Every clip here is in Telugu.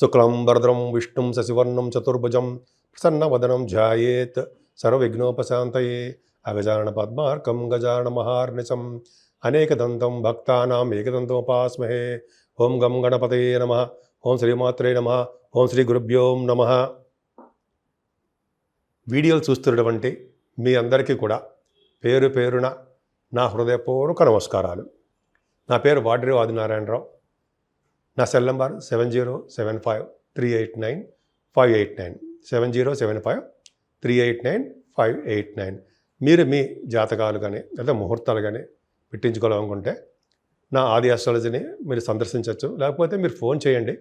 శుక్లం వరదరం విష్ణుం శశివర్ణం చతుర్భుజం ప్రసన్నవదనం ధ్యాయేత్ సర్వవిఘ్నోపశాంతయే అగజానన పద్మార్కం గజానన మహార్నిశం అనేకదంతం భక్తానాం ఏకదంతోపాస్మహే. ఓం గం గణపతయే నమ. ఓం శ్రీమాత్రే నమ. ఓం శ్రీ గురుభ్యోం నమ. వీడియోలు చూస్తున్నటువంటి మీ అందరికీ కూడా పేరు పేరున నా హృదయపూర్వక నమస్కారాలు. నా పేరు వాడ్రి ఆదినారాయణరావు. నా cell number seven zero seven five three eight nine five eight nine. Seven zero seven five three eight nine five eight nine. మీరు మీ జాతకాలు కానీ లేదా ముహూర్తాలు కానీ పెట్టించుకోవాలనుకుంటే నా ఆది ఆస్ట్రాలజీని మీరు సందర్శించవచ్చు లేకపోతే మీరు ఫోన్ చేయండి.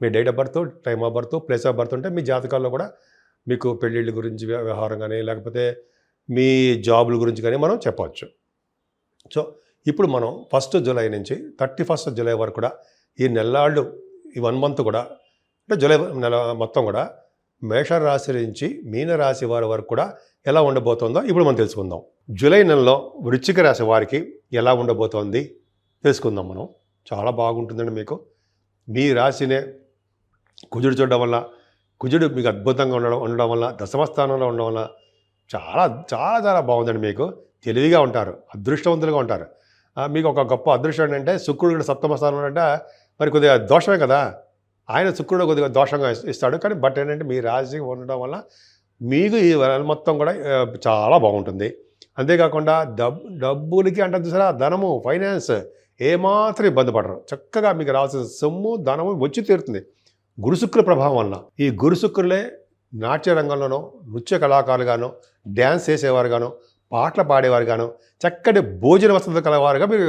మీ date of birth time of birth place of birth ఉంటే మీ జాతకాల్లో కూడా మీకు పెళ్ళిళ్ళ గురించి వ్యవహారం కానీ లేకపోతే మీ జాబుల గురించి కానీ మనం చెప్పవచ్చు. సో ఇప్పుడు మనం ఫస్ట్ జూలై నుంచి థర్టీ ఫస్ట్ జూలై వరకు కూడా ఈ నెల్లాళ్ళు ఈ వన్ మంత్ కూడా అంటే జూలై నెల మొత్తం కూడా మేషరాశి నుంచి మీనరాశి వారి వరకు కూడా ఎలా ఉండబోతోందో ఇప్పుడు మనం తెలుసుకుందాం. జూలై నెలలో వృశ్చిక రాశి వారికి ఎలా ఉండబోతోంది తెలుసుకుందాం మనం. చాలా బాగుంటుందండి మీకు. మీ రాశినే కుజుడు చూడడం వల్ల కుజుడు మీకు అద్భుతంగా ఉండడం ఉండడం వల్ల దశమ స్థానంలో ఉండడం వల్ల చాలా చాలా చాలా బాగుందండి మీకు. తెలివిగా ఉంటారు అదృష్టవంతులుగా ఉంటారు. మీకు ఒక గొప్ప అదృష్టం ఏంటంటే శుక్రుడు కూడా సప్తమ స్థానంలో అంటే మరి కొద్దిగా దోషమే కదా? ఆయన శుక్రుడు కొద్దిగా దోషంగా ఇస్తాడు. కానీ బట్ ఏంటంటే మీ రాశి ఉండడం వల్ల మీకు ఈ నెల మొత్తం కూడా చాలా బాగుంటుంది. అంతేకాకుండా డబ్ డబ్బులకి అంటే చూసారా ధనము ఫైనాన్స్ ఏమాత్రం ఇబ్బంది పడరు. చక్కగా మీకు రావాల్సిన సొమ్ము ధనము వచ్చి తీరుతుంది. గురుశుక్ర ప్రభావం వల్ల ఈ గురుశుక్రులే నాట్య రంగంలోనో నృత్య కళాకారులుగాను డ్యాన్స్ చేసేవారుగానో పాటలు పాడేవారు గాను చక్కటి భోజన వసతి కలవారుగా మీరు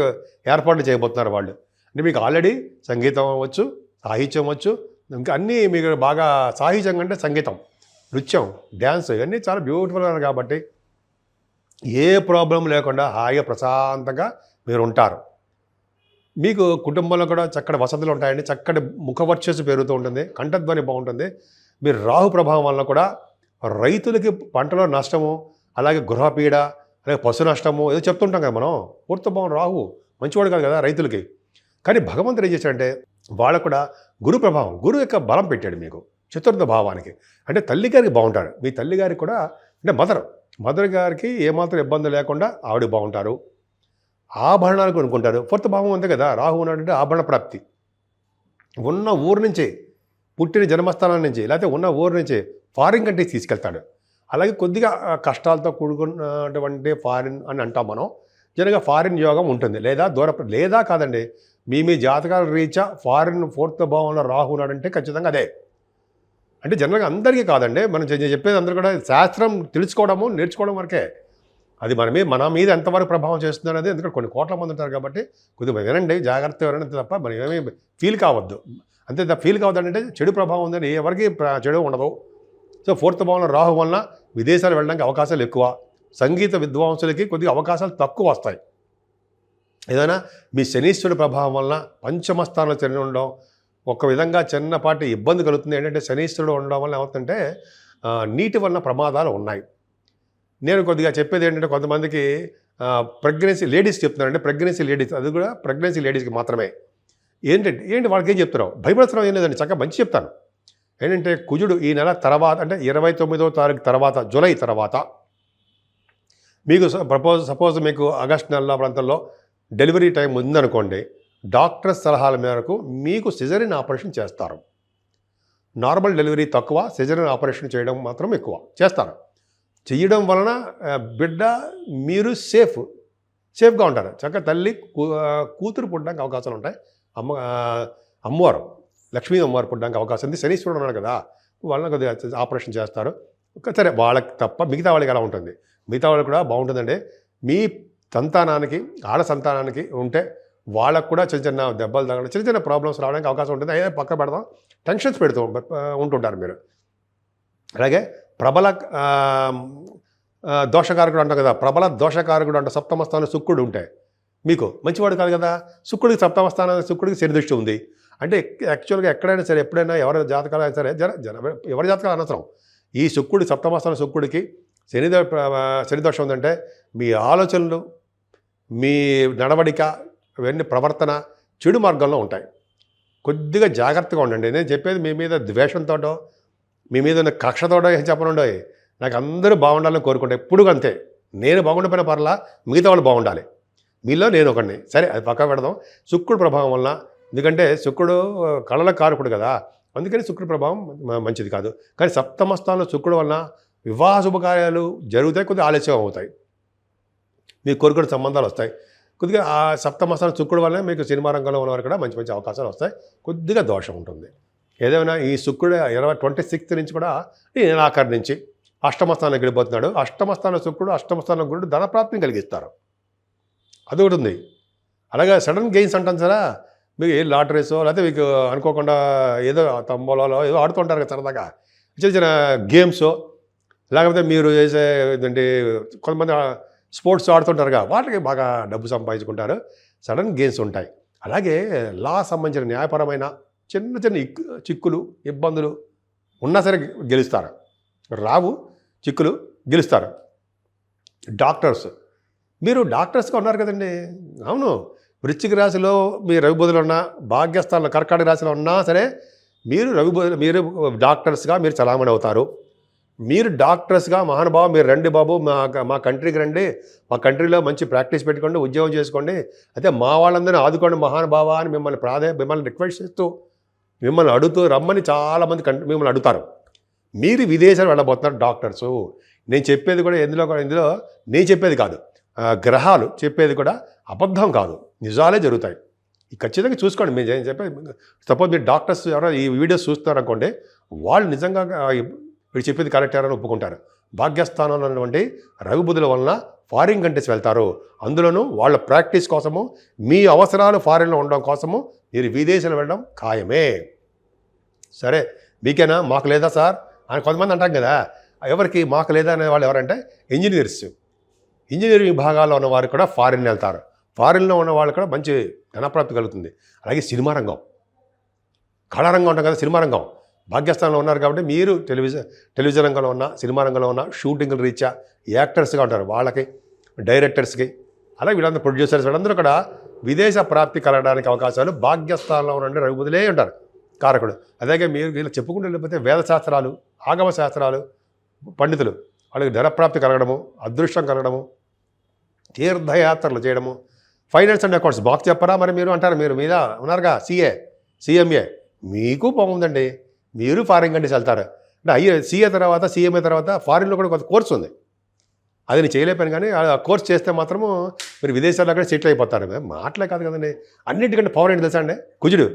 ఏర్పాట్లు చేయబోతున్నారు వాళ్ళు. అంటే మీకు ఆల్రెడీ సంగీతం అవ్వచ్చు సాహిత్యం వచ్చు ఇంకా అన్నీ మీకు బాగా సాహిత్యం కంటే సంగీతం నృత్యం డ్యాన్స్ ఇవన్నీ చాలా బ్యూటిఫుల్గా ఉన్నాయి కాబట్టి ఏ ప్రాబ్లం లేకుండా హాయిగా ప్రశాంతంగా మీరు ఉంటారు. మీకు కుటుంబంలో కూడా చక్కటి వసతులు ఉంటాయండి చక్కటి ముఖవర్చస్సు పెరుగుతూ ఉంటుంది కంఠధ్వని బాగుంటుంది. మీరు రాహు ప్రభావం వల్ల కూడా రైతులకి పంటలో నష్టము అలాగే గృహపీడ అలాగే పశు నష్టము ఏదో చెప్తుంటాం కదా మనం. పూర్తభావం రాహు మంచివాడు కాదు కదా రైతులకి. కానీ భగవంతుడు ఏం చేశాడంటే వాళ్ళకు కూడా గురు ప్రభావం గురువు యొక్క బలం పెట్టాడు మీకు. చతుర్థ భావానికి. అంటే తల్లి గారికి బాగుంటారు మీ తల్లిగారికి కూడా అంటే మదర్ మదర్ గారికి ఏమాత్రం ఇబ్బంది లేకుండా ఆవిడ బాగుంటారు. ఆభరణాలు కొనుక్కుంటారు. ఫోర్త్ భావం అంతే కదా. రాహు ఉన్నాడంటే ఆభరణ ప్రాప్తి. ఉన్న ఊరు నుంచి పుట్టిన జన్మస్థానం నుంచి లేకపోతే ఉన్న ఊరు నుంచి ఫారిన్ కంట్రీస్ తీసుకెళ్తాడు. అలాగే కొద్దిగా కష్టాలతో కూడుకున్నటువంటి ఫారిన్ అని అంటాం మనం. జనగా ఫారిన్ యోగం ఉంటుంది. లేదా దూర లేదా కాదండి. మీ మీ జాతకాల రీచా ఫారిన్ ఫోర్త్ భావంలో రాహు ఉన్నాడంటే ఖచ్చితంగా అదే. అంటే జనరల్గా అందరికీ కాదండి. మనం చెప్పేది అందరూ కూడా శాస్త్రం తెలుసుకోవడము నేర్చుకోవడం వరకే. అది మన మీద మన మీద ఎంతవరకు ప్రభావం చేస్తుంది అనేది ఎందుకంటే కొన్ని కోట్ల మంది ఉంటారు కాబట్టి కొద్దిగా వినండి. జాగ్రత్త వినండి తప్ప మనం ఏమీ ఫీల్ కావద్దు. అంతే ఫీల్ కావద్దు అంటే చెడు ప్రభావం ఉందని ఎవరికి చెడు ఉండదు. సో ఫోర్త్ భావంలో రాహు వలన విదేశాలు వెళ్ళడానికి అవకాశాలు ఎక్కువ. సంగీత విద్వాంసులకి కొద్దిగా అవకాశాలు తక్కువ వస్తాయి. ఏదైనా మీ శనీశ్వరుడి ప్రభావం వలన పంచమ స్థానంలో ఉండడం ఒక విధంగా చిన్నపాటి ఇబ్బంది కలుగుతుంది. ఏంటంటే శనీశ్వరుడు ఉండడం వల్ల ఏమవుతుంటే నీటి వలన ప్రమాదాలు ఉన్నాయి. నేను కొద్దిగా చెప్పేది ఏంటంటే కొంతమందికి ప్రెగ్నెన్సీ లేడీస్ చెప్తున్నారంటే ప్రెగ్నెన్సీ లేడీస్ అది కూడా ప్రెగ్నెన్సీ లేడీస్కి మాత్రమే. ఏంటంటే ఏంటి వాళ్ళకి ఏం చెప్తున్నావు? భయపడుతున్నావు? ఏం లేదండి. చక్కగా మంచి చెప్తాను. ఏంటంటే కుజుడు ఈ నెల తర్వాత అంటే ఇరవై తొమ్మిదో తారీఖు తర్వాత జూలై తర్వాత మీకు ప్రపోజ్ సపోజ్ మీకు ఆగస్ట్ నెల ప్రాంతంలో డెలివరీ టైం ఉందనుకోండి డాక్టర్ సలహాల మేరకు మీకు సిజరిన్ ఆపరేషన్ చేస్తారు. నార్మల్ డెలివరీ తక్కువ సిజరిన్ ఆపరేషన్ చేయడం మాత్రం ఎక్కువ చేస్తారు. చేయడం వలన బిడ్డ మీరు సేఫ్ సేఫ్గా ఉంటారు. చక్కగా తల్లి కూ- కూతురు పుట్టడానికి అవకాశాలు ఉంటాయి. అమ్మ అమ్మవారు. లక్ష్మీ అమ్మవారు పుట్టడానికి అవకాశం ఉంది. శనీశ్వరుడు ఉన్నాడు కదా వాళ్ళని కొద్దిగా ఆపరేషన్ చేస్తారు. ఒక సరే వాళ్ళకి తప్ప మిగతా వాళ్ళకి ఎలా ఉంటుంది? మిగతా వాళ్ళకి కూడా బాగుంటుందండి. మీ సంతానానికి ఆడ సంతానానికి ఉంటే వాళ్ళకు కూడా చిన్న చిన్న దెబ్బలు తగ్గడం చిన్న చిన్న ప్రాబ్లమ్స్ రావడానికి అవకాశం ఉంటుంది. అదే పక్క పెడదాం. టెన్షన్స్ పెడుతూ ఉంటుంటారు మీరు. అలాగే ప్రబల దోషకారకుడు అంటాం కదా ప్రబల దోషకారకుడు అంటే సప్తమస్థానం శుక్రుడు ఉంటే మీకు మంచివాడు కాదు కదా. శుక్రుడికి సప్తమస్థానం శుక్రుడికి శని దృష్టి ఉంది. అంటే యాక్చువల్గా ఎక్కడైనా సరే ఎప్పుడైనా ఎవరైనా జాతకాలు అయినా సరే జన జన ఎవరి జాతకాలు అనవసరం. ఈ శుక్రుడి సప్తమాసాల శుక్రుడికి శని శనిదోషం దోషం ఉందంటే మీ ఆలోచనలు మీ నడవడిక ఇవన్నీ ప్రవర్తన చెడు మార్గంలో ఉంటాయి. కొద్దిగా జాగ్రత్తగా ఉండండి. నేను చెప్పేది మీ మీద ద్వేషంతోటో మీ మీద ఉన్న కక్షతోటో ఏం చెప్పనుండో నాకు అందరూ బాగుండాలని కోరుకుంటా. ఎప్పుడు అంతే. నేను బాగుండిపోయిన పర్లా మిగతా వాళ్ళు బాగుండాలి. మీలో నేను ఒకడిని. సరే అది పక్క పెడదాం. శుక్రుడు ప్రభావం వల్ల ఎందుకంటే శుక్రుడు కళల కారకుడు కదా. అందుకని శుక్రుడు ప్రభావం మంచిది కాదు. కానీ సప్తమ స్థానంలో శుక్రుడు వలన వివాహ శుభకార్యాలు జరుగుతాయి కొద్దిగా ఆలస్యం అవుతాయి మీ కోరుకున్న సంబంధాలు వస్తాయి. కొద్దిగా ఆ సప్తమ స్థానం శుక్రుడు వల్ల మీకు సినిమా రంగంలో ఉన్నవారు కూడా మంచి మంచి అవకాశాలు వస్తాయి. కొద్దిగా దోషం ఉంటుంది. ఏదైనా ఈ శుక్రుడు ఇరవై ట్వంటీ సిక్స్త్ నుంచి కూడా ఈ నెలాఖరు నుంచి అష్టమస్థానం వెళ్ళిపోతున్నాడు. అష్టమస్థాన శుక్రుడు అష్టమస్థానం గురుడు ధనప్రాప్తిని కలిగిస్తారు. అది ఒకటి ఉంది. అలాగే సడన్ గెయిన్స్ అంటాం సరే? మీకు ఏ లాటరీసో లేకపోతే మీకు అనుకోకుండా ఏదో తంబోలలో ఏదో ఆడుతుంటారు కదా సరదాగా. చిన్న చిన్న గేమ్స్ లేకపోతే మీరు చేసే ఏంటంటే కొంతమంది స్పోర్ట్స్ ఆడుతుంటారుగా వాటికి బాగా డబ్బు సంపాదించుకుంటారు. సడన్ గేమ్స్ ఉంటాయి. అలాగే లా సంబంధించిన న్యాయపరమైన చిన్న చిన్న చిక్కులు ఇబ్బందులు ఉన్నా సరే గెలుస్తారు. రావు చిక్కులు గెలుస్తారు. డాక్టర్స్. మీరు డాక్టర్స్గా ఉన్నారు కదండి. అవును. వృశ్చిక రాశిలో మీ రవి బుధులు ఉన్నా భాగ్యస్థానంలో కర్కాటక రాశిలో ఉన్నా సరే మీరు రవి బుధులు మీరు డాక్టర్స్గా మీరు చలామణి అవుతారు. మీరు డాక్టర్స్గా మహానుభావ మీరు రండి బాబు మా మా కంట్రీకి రండి మా కంట్రీలో మంచి ప్రాక్టీస్ పెట్టుకోండి ఉద్యోగం చేసుకోండి. అయితే మా వాళ్ళందరినీ ఆదుకోండి మహానుభావ అని మిమ్మల్ని ప్రాధే మిమ్మల్ని రిక్వెస్ట్ చేస్తూ మిమ్మల్ని అడుగుతూ రమ్మని చాలామంది కంట్రీ మిమ్మల్ని అడుగుతారు. మీరు విదేశాలు వెళ్ళబోతున్నారు డాక్టర్సు. నేను చెప్పేది కూడా ఎందులో కూడా ఇందులో నేను చెప్పేది కాదు. గ్రహాలు చెప్పేది కూడా అబద్ధం కాదు. నిజాలే జరుగుతాయి. ఈ ఖచ్చితంగా చూసుకోండి. మీరు ఏం చెప్పేది సపోజ్ మీరు డాక్టర్స్ ఎవరైనా ఈ వీడియోస్ చూస్తారనుకోండి వాళ్ళు నిజంగా ఆ, వీడు చెప్పేది కరెక్ట్ అని ఒప్పుకుంటారు. భాగ్యస్థానంలో ఉన్నటువంటి రవి వలన ఫారిన్ కంట్రీస్ వెళ్తారు. అందులోనూ వాళ్ళ ప్రాక్టీస్ కోసము మీ అవసరాలు ఫారిన్లో ఉండడం కోసము మీరు విదేశాలు వెళ్ళడం ఖాయమే. సరే మీకేనా? మాకు లేదా సార్? అని కొంతమంది అంటాం కదా. ఎవరికి మాకు లేదా అనే వాళ్ళు ఎవరంటే ఇంజనీర్స్. ఇంజనీరింగ్ విభాగాల్లో ఉన్న వారు కూడా ఫారిన్ వెళ్తారు. ఫారిన్లో ఉన్న వాళ్ళు కూడా మంచి ధనప్రాప్తి కలుగుతుంది. అలాగే సినిమా రంగం. కళారంగం ఉంటాం కదా సినిమా రంగం. భాగ్యస్థానంలో ఉన్నారు కాబట్టి మీరు టెలివిజన్ టెలివిజన్ రంగంలో ఉన్న సినిమా రంగంలో ఉన్న షూటింగ్లు రీత్యా యాక్టర్స్గా ఉంటారు. వాళ్ళకి డైరెక్టర్స్కి అలాగే వీళ్ళందరూ ప్రొడ్యూసర్స్ వీళ్ళందరూ కూడా విదేశ ప్రాప్తి కలగడానికి అవకాశాలు భాగ్యస్థానంలో ఉండే రఘుబుదులే ఉంటారు కారకుడు. అదేగా మీరు వీళ్ళు చెప్పుకుంటూ వెళ్ళిపోతే వేద శాస్త్రాలు ఆగమ శాస్త్రాలు పండితులు. వాళ్ళకి ధనప్రాప్తి కలగడము అదృష్టం కలగడము తీర్థయాత్రలు చేయడము. Finance and accounts. బాక్స్ చెప్పరా మరి మీరు అంటారు. మీరు మీద ఉన్నారుగా? CA CMA. మీకు బాగుందండి. మీరు ఫారిన్ కంట్రీస్ వెళ్తారు. అంటే అయ్యే సీఏ తర్వాత సీఎంఏ తర్వాత ఫారిన్లో కూడా కొంత కోర్స్ ఉంది. అది నేను చేయలేపాను కానీ ఆ కోర్స్ చేస్తే మాత్రము మీరు విదేశాల్లో అక్కడ సెటిల్ అయిపోతారు. మాటలే కాదు కదండి. అన్నిటికంటే పవర్ ఏంటి తెలుసా అండి? కుజుడు.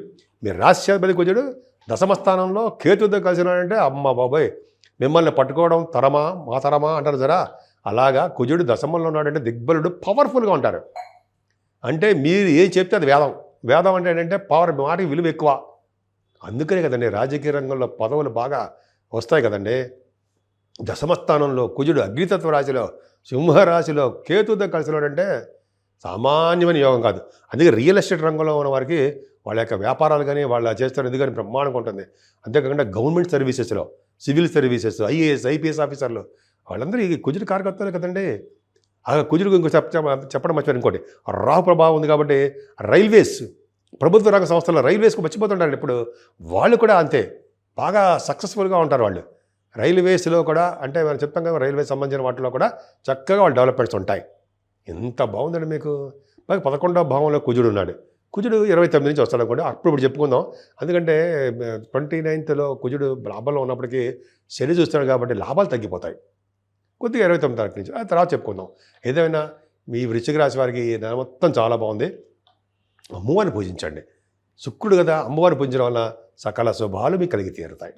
మీరు రాష్ట్రాధిపతి కుజుడు దశమ స్థానంలో కేతుతో కలిసినాడంటే అమ్మ బాబోయ్! మిమ్మల్ని పట్టుకోవడం తరమా మా తరమా అంటారు జరా. అలాగా కుజుడు దశమంలో ఉన్నాడంటే దిగ్బలుడు పవర్ఫుల్గా ఉంటారు అంటే మీరు ఏం చెప్తే అది వేదం. వేదం అంటే ఏంటంటే పవర్ మాటకి విలువ ఎక్కువ. అందుకనే కదండి రాజకీయ రంగంలో పదవులు బాగా వస్తాయి కదండి. దశమస్థానంలో కుజుడు అగ్నితత్వ రాశిలో సింహరాశిలో కేతుతో కలిసినాడంటే సామాన్యమైన యోగం కాదు. అందుకే రియల్ ఎస్టేట్ రంగంలో ఉన్న వారికి వాళ్ళ యొక్క వ్యాపారాలు కానీ వాళ్ళు చేస్తున్న ఇది కానీ బ్రహ్మాండంగా ఉంటుంది. అంతేకాకుండా గవర్నమెంట్ సర్వీసెస్లో సివిల్ సర్వీసెస్ ఐఏఎస్ ఐపీఎస్ ఆఫీసర్లు వాళ్ళందరూ ఈ కుజుడు కార్యకర్తలే కదండి. అలా కుజుడు ఇంకో చెప్ చెప్పడం మర్చిపోయారు ఇంకోటి. రాహు ప్రభావం ఉంది కాబట్టి రైల్వేస్ ప్రభుత్వ రంగ సంస్థల రైల్వేస్కి మర్చిపోతుంటారు ఇప్పుడు. వాళ్ళు కూడా అంతే. బాగా సక్సెస్ఫుల్గా ఉంటారు వాళ్ళు. రైల్వేస్లో కూడా అంటే మనం చెప్తాం కదా రైల్వే సంబంధించిన వాటిలో కూడా చక్కగా వాళ్ళు డెవలప్మెంట్స్ ఉంటాయి. ఎంత బాగుందండి మీకు. మాకు పదకొండవ భావంలో కుజుడు ఉన్నాడు. కుజుడు ఇరవై తొమ్మిది నుంచి వస్తాడు అనుకోండి. అప్పుడు ఇప్పుడు చెప్పుకుందాం. ఎందుకంటే ట్వంటీ నైన్త్లో కుజుడు లాభంలో ఉన్నప్పటికీ శని చూస్తాడు కాబట్టి లాభాలు తగ్గిపోతాయి. కొద్దిగా ఇరవై తొమ్మిది తారీఖు నుంచి. ఆ తర్వాత చెప్పుకుందాం. ఏదైనా మీ వృశ్చిక రాశి వారికి నెల మొత్తం చాలా బాగుంది. అమ్మవారిని పూజించండి. శుక్రుడు కదా అమ్మవారిని పూజించడం వల్ల సకల శుభాలు మీకు కలిగి తీరుతాయి.